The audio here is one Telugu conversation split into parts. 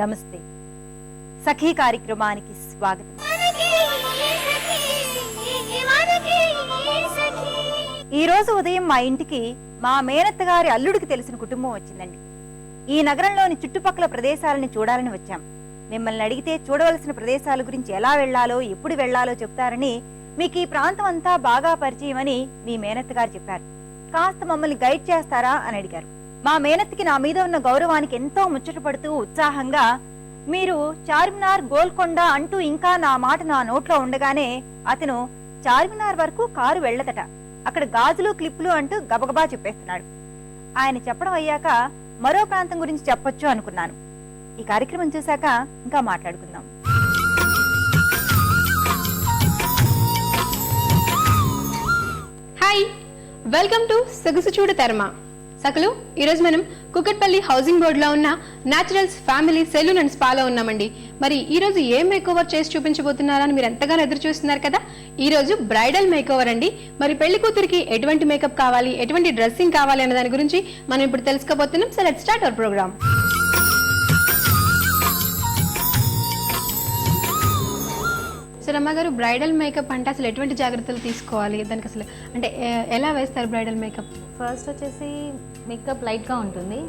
నమస్తే. సఖీ కార్యక్రమానికి స్వాగతం. ఈ రోజు ఉదయం మా ఇంటికి మా మేనత్త గారి అల్లుడికి తెలిసిన కుటుంబం వచ్చిందండి. ఈ నగరంలోని చుట్టుపక్కల ప్రదేశాలని చూడాలని వచ్చాం. మిమ్మల్ని అడిగితే చూడవలసిన ప్రదేశాల గురించి ఎలా వెళ్ళాలో ఎప్పుడు వెళ్ళాలో చెప్తారని మీకు ఈ ప్రాంతం అంతా బాగా పరిచయం అని మీ మేనత్త గారు చెప్పారు. కాస్త మమ్మల్ని గైడ్ చేస్తారా అని అడిగారు. మా మేనత్కి నా మీద ఉన్న గౌరవానికి ఎంతో ముచ్చటపడుతూ ఉత్సాహంగా మీరు చార్మినార్ గోల్కొండ అంటూ ఇంకా నా మాట నా నోట్లో ఉండగానే అతను చార్మినార్ వరకు కారు వెళ్ళదట. అక్కడ గాజులు క్లిప్లు అంటూ గబగబా చెప్పేస్తున్నాడు. ఆయన చెప్పడం అయ్యాక మరో ప్రాంతం గురించి చెప్పొచ్చు అనుకున్నాను. ఈ కార్యక్రమం చూశాక ఇంకా మాట్లాడుకుందాం. హాయ్ వెల్కమ్ టు సొగసు చూడు తెరమా సకలు ఈరోజు మనం కుకట్పల్లి హౌసింగ్ బోర్డులో ఉన్న న్యాచురల్స్ ఫ్యామిలీ సెలూన్ అండ్ స్పాలో ఉన్నామండి. మరి ఈ రోజు ఏం మేకోవర్ చేసి చూపించబోతున్నారని మీరు ఎంతగానో ఎదురు చూస్తున్నారు కదా? ఈ రోజు బ్రైడల్ మేకోవర్ అండి. మరి పెళ్ళి కూతురికి ఎటువంటి మేకప్ కావాలి? ఎటువంటి డ్రెస్సింగ్ కావాలి అనే దాని గురించి మనం ఇప్పుడు తెలుసుకోబోతున్నాం. So let start our program Ramma garu bridal makeup అంటే అసలు ఎటువంటి జాగ్రత్తలు తీసుకోవాలి? దానికి అసలు అంటే ఎలా వేస్తారు బ్రైడల్ మేకప్? ఫస్ట్ వచ్చేసి మేకప్ లైట్గా ఉంటుంది.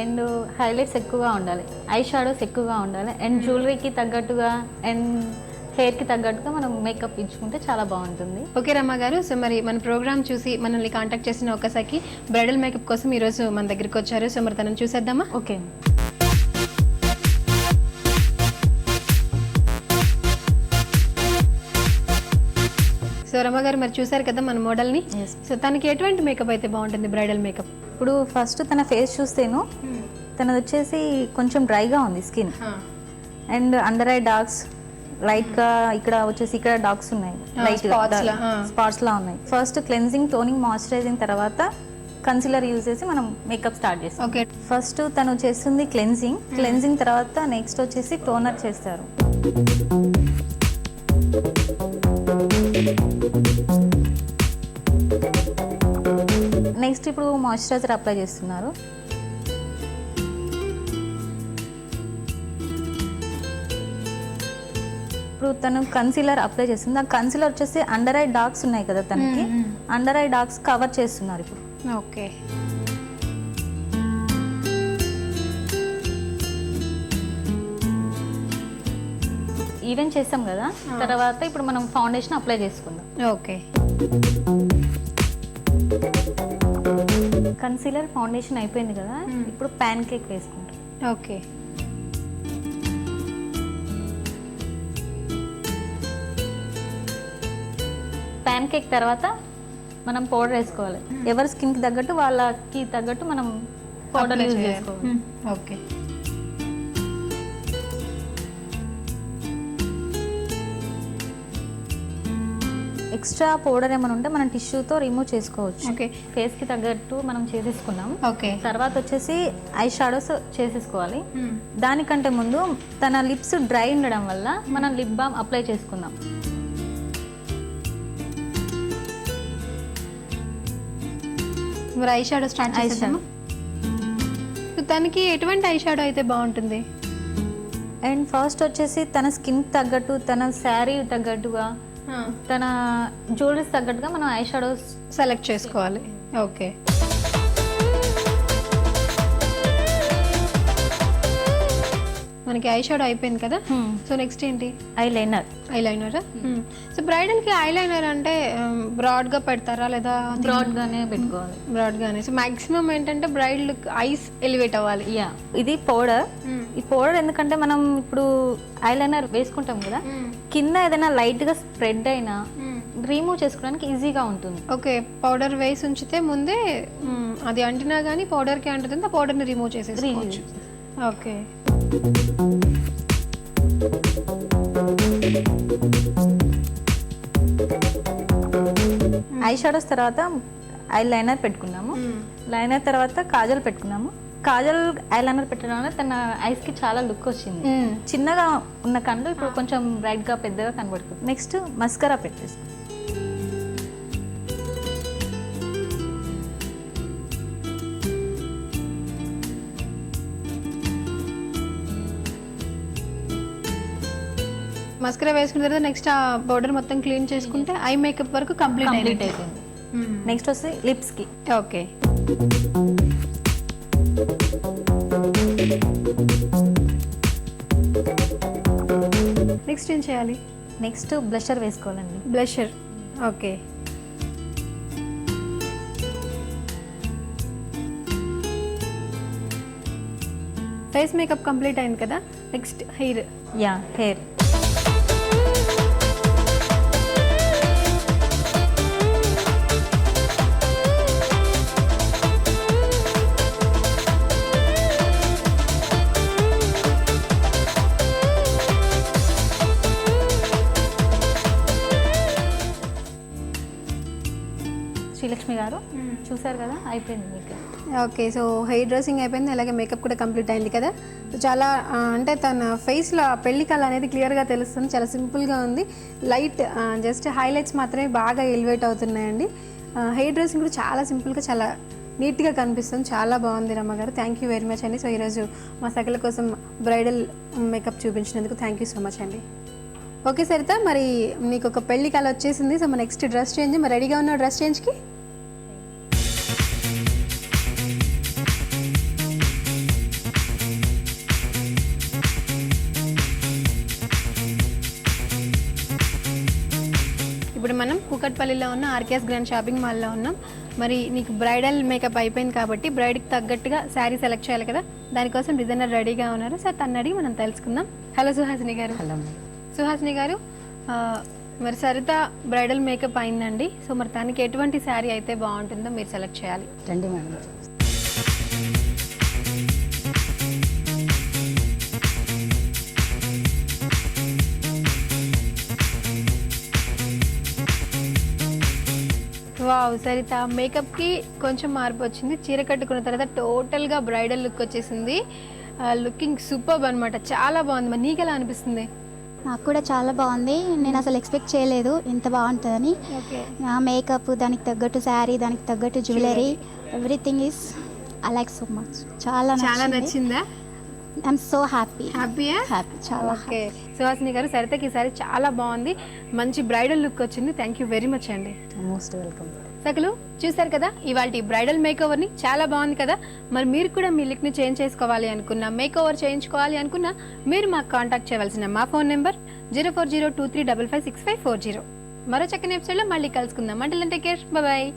అండ్ హైలైట్స్ ఎక్కువగా ఉండాలి. ఐ షాడోస్ ఎక్కువగా ఉండాలి. అండ్ జ్యువెలరీకి తగ్గట్టుగా అండ్ హెయిర్కి తగ్గట్టుగా మనం మేకప్ ఇచ్చుకుంటే చాలా బాగుంటుంది. ఓకే రమ్మ గారు సో మరి మన ప్రోగ్రామ్ చూసి మనల్ని కాంటాక్ట్ చేసిన ఒకసారికి బ్రైడల్ మేకప్ కోసం ఈరోజు మన దగ్గరికి వచ్చారు. సో మరి తనని చూసేద్దామా? ఓకే. సో రమ్మ గారు మరి చూసారు కదా మన మోడల్ని. Yes. సో తనకి ఎటువంటి మేకప్ అయితే బాగుంటుంది బ్రైడల్ మేకప్ ఇప్పుడు ఫస్ట్ తన ఫేస్ చూస్తేను తనది వచ్చేసి కొంచెం డ్రైగా ఉంది skin. And under eye darks లైట్గా ఇక్కడ వచ్చేసి ఇక్కడ డార్క్స్ ఉన్నాయి. లైట్. స్పాట్స్ లా ఉన్నాయి. ఫస్ట్ క్లెన్జింగ్ టోనింగ్ మాయిశ్చరైజింగ్ తర్వాత కన్సిలర్ యూజ్ చేసి మనం మేకప్ స్టార్ట్ చేస్తాం. ఓకే ఫస్ట్ తను చేస్తుంది క్లెన్జింగ్ క్లెన్జింగ్ తర్వాత నెక్స్ట్ వచ్చేసి టోనర్ చేస్తారు. నెక్స్ట్ ఇప్పుడు మాయిశ్చరైజర్ అప్లై చేస్తున్నారు. ఇప్పుడు తను కన్సీలర్ అప్లై చేస్తుంది. ఆ కన్సీలర్ వచ్చేసి అండర్ ఐ డార్క్స్ ఉన్నాయి కదా తనకి. అండర్ ఐ డార్క్స్ కవర్ చేస్తున్నారు ఇప్పుడు. ఓకే. ఈవెంట్ చేస్తాం కదా. తర్వాత ఇప్పుడు మనం ఫౌండేషన్ అప్లై చేసుకుందాం. ఓకే. కన్సీలర్ ఫౌండేషన్ అయిపోయింది కదా ఇప్పుడు ప్యాన్ కేక్ వేసుకుంటాం. ఓకే. ప్యాన్ కేక్ తర్వాత మనం పౌడర్ వేసుకోవాలి. ఎవరి స్కిన్కి తగ్గట్టు వాళ్ళకి తగ్గట్టు మనం పౌడర్ యూజ్. చేసుకోవాలి. ఓకే. ఎక్స్ట్రా పౌడర్ ఏమైనా ఉంటే మనం టిష్యూతో రిమూవ్ చేసుకోవచ్చు. ఓకే. ఫేస్కి తగ్గట్టు మనం చేసేసుకున్నాం ఓకే. తర్వాత వచ్చేసి ఐ షాడోస్ చేసేసుకోవాలి. దానికంటే ముందు తన లిప్స్ డ్రై ఉండడం వల్ల మనం లిప్ బామ్ అప్లై చేసుకుందాం. ఐ షాడో స్టార్ట్ సో తనకి ఎటువంటి ఐ షాడో అయితే బాగుంటుంది? అండ్ ఫస్ట్ వచ్చేసి తన స్కిన్ తగ్గట్టు తన శారీ తగ్గట్టుగా తన జ్యువెలరీస్ తగ్గట్టుగా మనం ఐ షాడోస్ సెలెక్ట్ చేసుకోవాలి. ఓకే. మనకి ఐ షాడో అయిపోయింది కదా? సో నెక్స్ట్ ఏంటి? Eye liner eye liner so బ్రైడల్కి eye liner అంటే బ్రాడ్గా పెడతారా లేదా బ్రాడ్ గానే పెట్టుకోవాలి. బ్రాడ్ గానే. సో మాక్సిమం ఏంటంటే బ్రైడ్ ఐస్ ఎలివేట్ అవ్వాలి. యా ఇది పౌడర్ ఈ పౌడర్ ఎందుకంటే మనం ఇప్పుడు ఐ లైనర్ వేసుకుంటాం కదా? కింద ఏదైనా లైట్గా స్ప్రెడ్ అయినా రిమూవ్ చేసుకోవడానికి ఈజీగా ఉంటుంది. ఓకే. పౌడర్ వేసి ఉంచితే ముందే అది అంటినా కానీ పౌడర్కి అంటుతుంది ఆ పౌడర్ని రిమూవ్ చేసేసుకోవచ్చు. ఓకే ఐ షాడోస్ తర్వాత ఐ లైనర్ పెట్టుకున్నాము. లైనర్ తర్వాత కాజల్ పెట్టుకున్నాము. కాజల్ ఐ లైనర్ పెట్టడం వల్ల తన ఐస్కి చాలా లుక్ వచ్చింది. చిన్నగా ఉన్న కళ్ళు ఇప్పుడు కొంచెం బ్రైట్గా పెద్దగా కనబడుతుంది. నెక్స్ట్ మస్కరా పెట్టేస్తాం. మస్కరా వేసుకున్న తర్వాత నెక్స్ట్ ఆ పౌడర్ మొత్తం క్లీన్ చేసుకుంటే ఐ మేకప్ వరకు కంప్లీట్ కంప్లీట్ అయిపోయింది. నెక్స్ట్ వచ్చి లిప్స్కి ఓకే నెక్స్ట్ ఏం చేయాలి? నెక్స్ట్ బ్లషర్ వేసుకోవాలండి. Blusher okay face makeup complete అయింది కదా? నెక్స్ట్ హెయిర్ యా హెయిర్ చూసారు కదా? అయిపోయింది మీకు ఓకే సో హెయిర్ డ్రెస్సింగ్ అయిపోయింది అలాగే మేకప్ కూడా కంప్లీట్ అయింది కదా? సో చాలా అంటే తన ఫేస్లో పెళ్ళి కళ అనేది క్లియర్గా తెలుస్తుంది చాలా సింపుల్గా ఉంది. లైట్ జస్ట్ హైలైట్స్ మాత్రమే బాగా ఎలివేట్ అవుతున్నాయండి. హెయిర్ డ్రెస్సింగ్ కూడా చాలా సింపుల్గా చాలా నీట్గా కనిపిస్తుంది. చాలా బాగుంది Ramma garu. Thank you very much అండి. సో ఈరోజు మా సకల కోసం బ్రైడల్ మేకప్ చూపించినందుకు థ్యాంక్ యూ సో మచ్ అండి. ఓకే సరిత మరి నీకు ఒక పెళ్ళి కళ వచ్చేసింది. సో మా నెక్స్ట్ డ్రెస్ చేంజ్ మరి రెడీగా ఉన్న డ్రెస్ చేంజ్కి కూకట్పల్లిలో ఉన్న ఆర్కేఎస్ గ్రాండ్ షాపింగ్ మాల్లో ఉన్నాం. మరి నీకు బ్రైడల్ మేకప్ అయిపోయింది కాబట్టి బ్రైడ్కి తగ్గట్టుగా శారీ సెలెక్ట్ చేయాలి కదా? దానికోసం డిజైనర్ రెడీగా ఉన్నారు. సార్ తను అడిగి మనం తెలుసుకుందాం. హలో సుహాసిని గారు. హలో సుహాసిని గారు మరి సరిత బ్రైడల్ మేకప్ అయిందండి. సో మరి తనకి ఎటువంటి శారీ అయితే బాగుంటుందో మీరు సెలెక్ట్ చేయాలి. రండి మేడం వావ్ సరిత. మేకప్కి కొంచెం మార్పు వచ్చింది. చీర కట్టుకున్న తర్వాత టోటల్గా బ్రైడల్ లుక్ వచ్చేసింది. లుకింగ్ సూపర్ అనమాట చాలా బాగుంది. మరి నీకు ఎలా అనిపిస్తుంది? నాకు కూడా చాలా బాగుంది. నేను అసలు ఎక్స్పెక్ట్ చేయలేదు. ఇంత బాగుంటుందని. మేకప్ దానికి తగ్గట్టు శారీ దానికి తగ్గట్టు jewellery everything is I like so much చాలా చాలా నచ్చిందా? ఐఎమ్ సో హ్యాపీ హ్యాపీయా హ్యాపీ చాలా ఓకే సుహాసిని గారు సరితకి ఈసారి చాలా బాగుంది. మంచి బ్రైడల్ లుక్ వచ్చింది. థ్యాంక్ యూ వెరీ మచ్ అండి. మోస్ట్ వెల్కమ్ సకలు చూసారు కదా ఇవాళ బ్రైడల్ మేక్ని చాలా బాగుంది కదా. మరి మీరు కూడా మీ లుక్ని చేంజ్ చేసుకోవాలి అనుకున్నా మేక్ ఓవర్ చేయించుకోవాలి అనుకున్నా మీరు మాకు కాంటాక్ట్ చేయవలసిన మా phone number zero four zero two three double five six five four zero మరో చక్కని ఎపిసోడ్లో మళ్ళీ కలుసుకుందాం. అంటే కేర్ బాయ్